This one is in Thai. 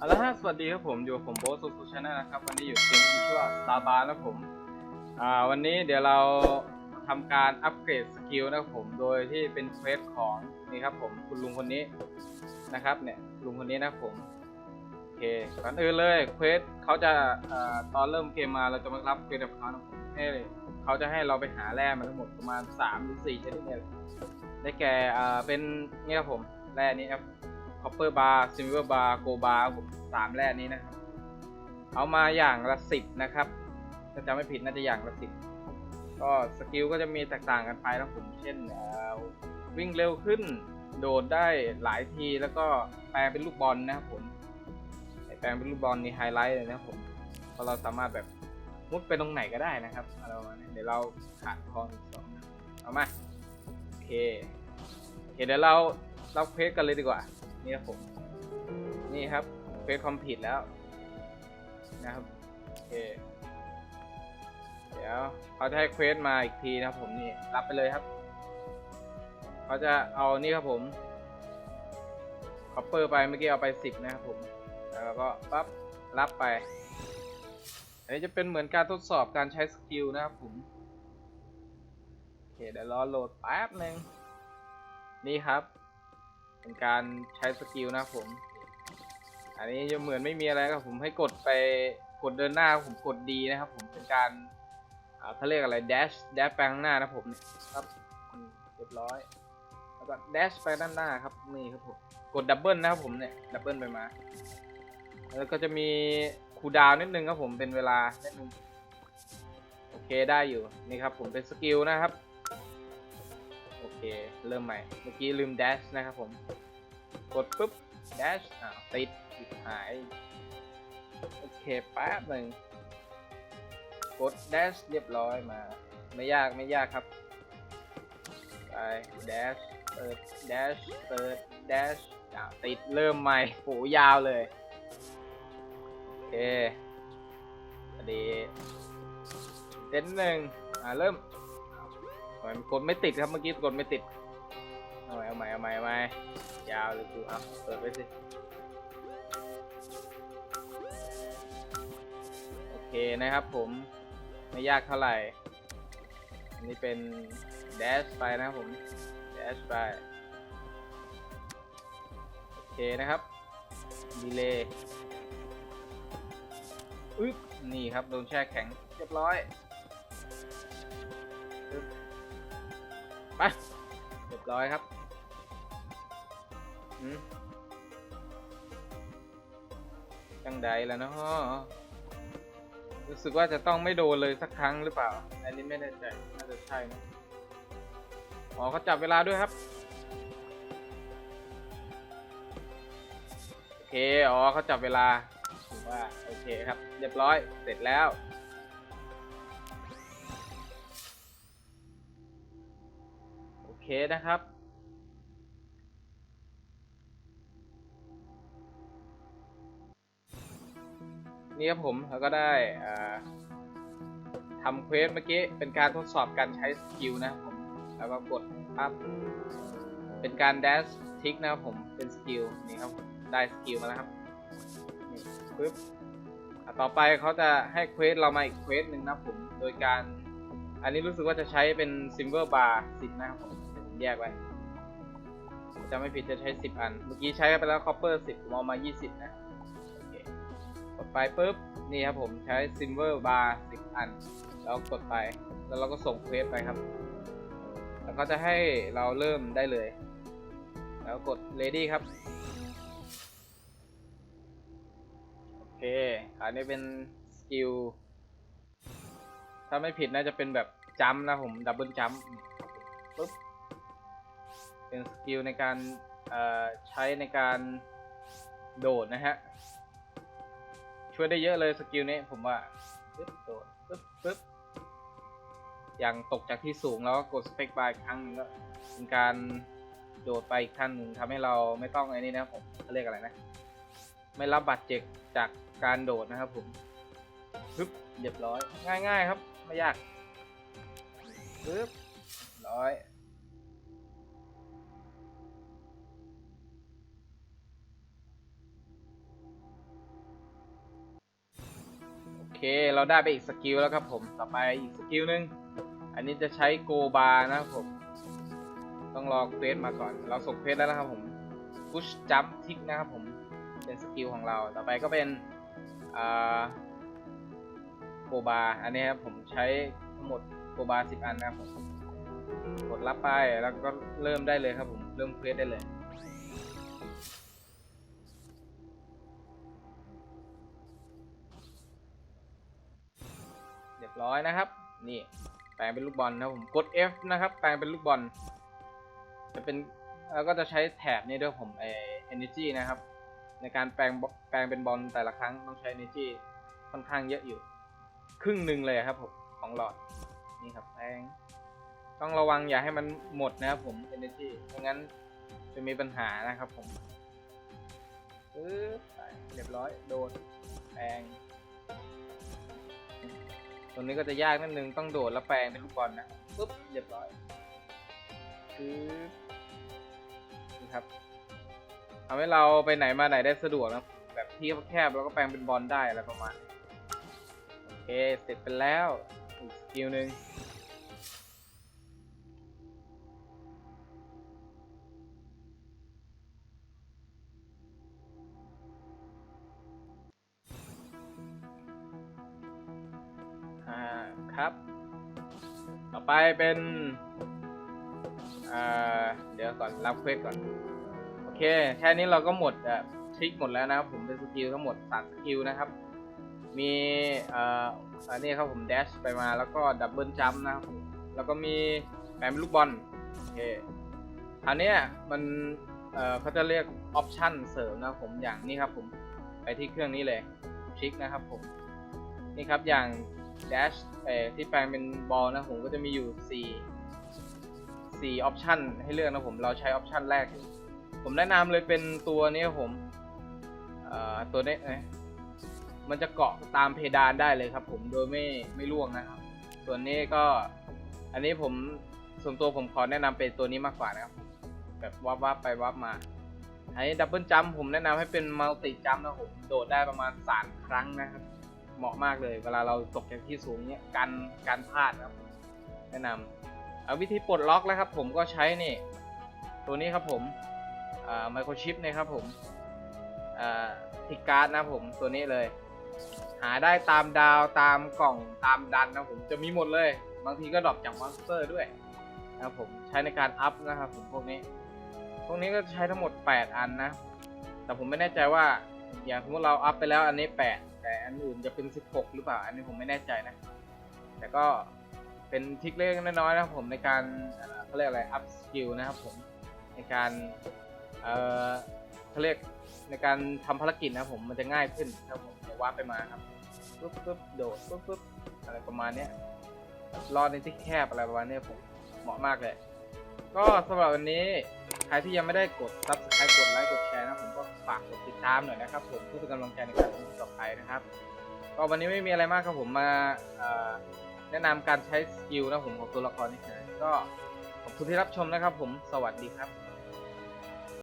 เอาละฮะสวัสดีครับผมอยู่ผมโบสุสุชาแนลนะครับ วันนี้อยู่เกมที่ชื่อว่าซาบานะผมอ่าวันนี้เดี๋ยวเราทำการอัปเกรดสกิลนะครับผมโดยที่เป็นเควสของนี่ครับผมคุณลุงคนนี้นะครับเนี่ยลุงคนนี้นะครับผมโอเคก่อนอื่นเลยเควสเขาจะอ่าตอนเริ่มเกมมาเราจะมารับเควสกับเขานะครับผมให้เขาจะให้เราไปหาแร่มาทั้งหมดประมาณ3หรือ4ชนิดเนี่ยได้แก่อ่าเป็นนี่ครับผมแร่นี้ครับ คอปเปอร์บาร์ซิลเวอร์บาร์โกบาร์ผมสามแร่นี้นะครับ เอามาอย่างละสิบนะครับ ถ้าจำไม่ผิดน่าจะอย่างละสิบก็สกิลก็จะมีแตกต่างกันไปนะผมเช่นวิ่งเร็วขึ้น โดดได้หลายทีแล้วก็แปลงเป็นลูกบอลนะครับผมแปลงเป็นลูกบอลนี่ไฮไลท์เลยนะครับผมเพราะเราสามารถแบบมุดไปตรงไหนก็ได้นะครับอะไราเดี๋ยวเราขาดทองอีกสองเอามาโอเคโอเคเดี๋ยวเราเรับเควสกันเลยดีกว่า นี่ครับผม นี่ครับเฟซคอมพิวแล้ว นะครับ โอเค เดี๋ยวเขาจะให้เควสมาอีกทีนะครับผมนี่รับไปเลยครับ เขาจะเอานี่ครับผมคอปเปอร์ไปเมื่อกี้เอาไปสิบนะครับผม แล้วก็ปั๊บรับไป อันนี้จะเป็นเหมือนการทดสอบการใช้สกิลนะครับผม โอเคเดี๋ยวรอโหลดแป๊บหนึ่งนี่ครับ เป็นการใช้สกิลนะครับผม อันนี้จะเหมือนไม่มีอะไรครับผมให้กดไปกดเดินหน้าผมกดดีนะครับผมเป็นการเขาเรียกอะไร dash dash ไปข้างหน้านะผมครับเรียบร้อย แล้วก็ dash ไปด้านหน้าครับนี่ครับผมกดดับเบิลนะครับผมเนี่ยดับเบิลไปมา แล้วก็จะมีคูดาวนิดนึงครับผมเป็นเวลานิดนึงโอเคได้อยู่นี่ครับผมเป็นสกิลนะครับ เค เริ่มใหม่ เมื่อกี้ลืม dash นะครับผม กดปุ๊บ dash อ้าวติดติดหาย โอเคแป๊บหนึ่ง กด dash เรียบร้อยมา ไม่ยากไม่ยากครับ ไป dash เปิด dash เปิด dash อ้าวติดเริ่มใหม่โหยาวเลย โอเคสวัสดีเต้นหนึ่งอ่าเริ่ม มันกดไม่ติดครับเมื่อกี้กดไม่ติด เอาใหม่เอาใหม่เอาใหม่เอาใหม่ยาวเลยกูเอาเปิดไว้สิ โอเคนะครับผม ไม่ยากเท่าไหร่อันนี้เป็น dash ไปนะครับผม dash ไป โอเคนะครับ delay อึ๊บนี่ครับ โดนแช่แข็ง เรียบร้อย ไปเรียบร้อยครับจังใดแล้วเนาะรู้สึกว่าจะต้องไม่โดนเลยสักครั้งหรือเปล่า อันนี้ไม่แน่ใจน่าจะใช่นะอ๋อเขาจับเวลาด้วยครับโอเค อ๋อเขาจับเวลาถือว่าโอเคครับ เรียบร้อย เสร็จแล้ว นะครับ นี่ครับผมเราก็ได้ทำเควสเมื่อกี้เป็นการทดสอบการใช้สกิลนะผมแล้วก็กดปั๊บเป็นการ dash ทิกนะครับผมเป็นสกิลนี่ครับได้สกิลมาแล้วครับนี่ปึ๊บต่อไปเขาจะให้เควสเรามาอีกเควสหนึ่งนะผม โดยการ อันนี้รู้สึกว่าจะใช้เป็นซิ l เวอร์บาร์สิบนะครับผม แยกไว้จะไม่ผิดจะใช้สิบอัน เมื่อกี้ใช้ไปแล้วคอปเปอร์สิบผมเอามายี่สิบนะโอเคกดไปปุ๊บ นี่ครับผมใช้ซิ l เวอร์บาร์สิบอัน แล้วกดไป แล้วเราก็ส่งเควสไปครับ แล้วก็จะให้เราเริ่มได้เลย แล้วกด ready ครับ โอเค อันนี้เป็นสกิล ถ้าไม่ผิดน่าจะเป็นแบบจัมนะผม ดับเบิลจัมปุ๊บ เป็นสกิลในการใช้ในการโดดนะฮะ ช่วยได้เยอะเลยสกิลนี้ผมว่าปึ๊บโดดปึ๊บปึ๊บอย่างตกจากที่สูงแล้วก็กดสเปคบาร์อีกครั้งหนึงก็เป็นการโดดไปอีกขั้นหนึ่งทำให้เราไม่ต้องไอ้นี่นะผมเขาเรียกอะไรนะ ไม่รับบาดเจ็บจากการโดดนะครับผมปึ๊บเรียบร้อยง่าย ๆ ครับ ไม่ยากปึ๊บร้อย เคเราได้ไปอีกสกิลแล้วครับผมต่อไปอีกสกิลหนึ่งอันนี้จะใช้โกบาร์นะครับผม ต้องรอเควสมาก่อน เราส่งเควสแล้วนะครับผม push jump tick นะครับผมเป็นสกิลของเราต่อไปก็เป็นอ่าโกบาร์อันนี้ครับผมใช้ทั้งหมดโกบาร์สิบอันนะครับผมกดรับไปแล้วก็เริ่มได้เลยครับผมเริ่มเควสได้เลย ร้อยนะครับ นี่ แปลงเป็นลูกบอลนะผมกด F นะครับ แปลงเป็นลูกบอล จะเป็นแล้วก็จะใช้แถบนี้ด้วยผมไอ energy นะครับ ในการแปลงแปลงเป็นบอลแต่ละครั้งต้องใช้ energy ค่อนข้างเยอะอยู่ ครึ่งหนึ่งเลยครับผมของหลอดนี่ครับแปลงต้องระวังอย่าให้มันหมดนะครับผม energy ไม่งั้นจะมีปัญหานะครับผมปึ๊บเรียบร้อยโดนแปลง รงนี้ก็จะยากนิดนึงต้องโดดแล้วแปลงเป็นลูกบอลนะปุ๊บเรียบร้อยคือนี่ครับทำให้เราไปไหนมาไหนได้สะดวกนะแบบที่แคบๆแล้วก็แปลงเป็นบอลได้อะไรประมาณโอเคเสร็จไปแล้วอีกสกิลหนึ่ง ครับ ต่อไปเป็นเดี๋ยวก่อนรับเควสก่อน โอเค แค่นี้เราก็หมดทริคหมดแล้วนะครับ ผมเป็นสกิลทั้งหมดสามสกิลนะครับ มีเอ่ออันนี้ครับผมเดชไปมาแล้วก็ดับเบิลจัมนะครับผมแล้วก็มีแปลเป็นลูกบอลโอเคคราวเนี้มันเอ่อเขาจะเรียกออปชั่นเสริมนะครับผมอย่างนี้ครับผมไปที่เครื่องนี้เลยคลิกนะครับผมนี่ครับอย่าง dash เอ่อที่แปลงเป็นบอลนะผมก็จะมีอยู่ 4 4ออปชันให้เลือกนะผมเราใช้ออปชันแรก ผมแนะนำเลยเป็นตัวนี้ผมเอ่อตัวนี้มันจะเกาะตามเพดานได้เลยครับ ผมโดยไม่ไม่ล่วงนะครับ ส่วนนี้ก็อันนี้ผมส่วนตัวผมขอแนะนำเป็นตัวนี้มากกว่านะครับ แบบวับวับไปวับมาไอ้ดับเบิลจัมผมแนะนำให้เป็นมัลติจัมนะผมโดดได้ประมาณสามครั้งนะครับ เหมาะมากเลย เวลาเราตกจากที่สูงเนี้ยกันการพลาดนะครับ แนะนำเอาวิธีปลดล็อกแล้วครับ ผมก็ใช้นี่ ตัวนี้ครับผมไมโครชิปนะครับผมทิกการ์ดนะผมตัวนี้เลย หาได้ตามดาวตามกล่องตามดันนะผมจะมีหมดเลย บางทีก็ดรอปจากมอนสเตอร์ด้วยนะครับผมใช้ในการอัพนะครับผมพวกนี้ พวกนี้ก็ใช้ทั้งหมด 8 อันนะ แต่ผมไม่แน่ใจว่าอย่างสมมติเราอัพไปแล้วอันนี้ 8 แต่อันอื่นจะเป็น 16 หรือเปล่า อันนี้ผมไม่แน่ใจนะ แต่ก็เป็นทริคเล็กน้อยๆนะครับผมในการเขาเรียกอะไรอัพสกิลนะครับผมในการเอ่อเขาเรียกในการทำภารกิจนะครับผมมันจะง่ายขึ้นครับผมเดี๋ยวว่าไปมาครับปุ๊บปุ๊บโดดปุ๊บปุ๊บอะไรประมาณเนี้ยรอดในที่แคบอะไรประมาณเนี้ยผมเหมาะมากเลย ก็สำหรับวันนี้ใครที่ยังไม่ได้กด subscribe กดไลค์กดแชร์นะผมก็ฝากกดติดตามหน่อยนะครับผมเพื่อเป็นกำลังใจในการทำคลิปต่อไปนะครับ ก็วันนี้ไม่มีอะไรมากครับผมมาแนะนำการใช้สกิลนะผมของตัวละครนี่เฉยก็ขอบคุณที่รับชมนะครับผมสวัสดีครับ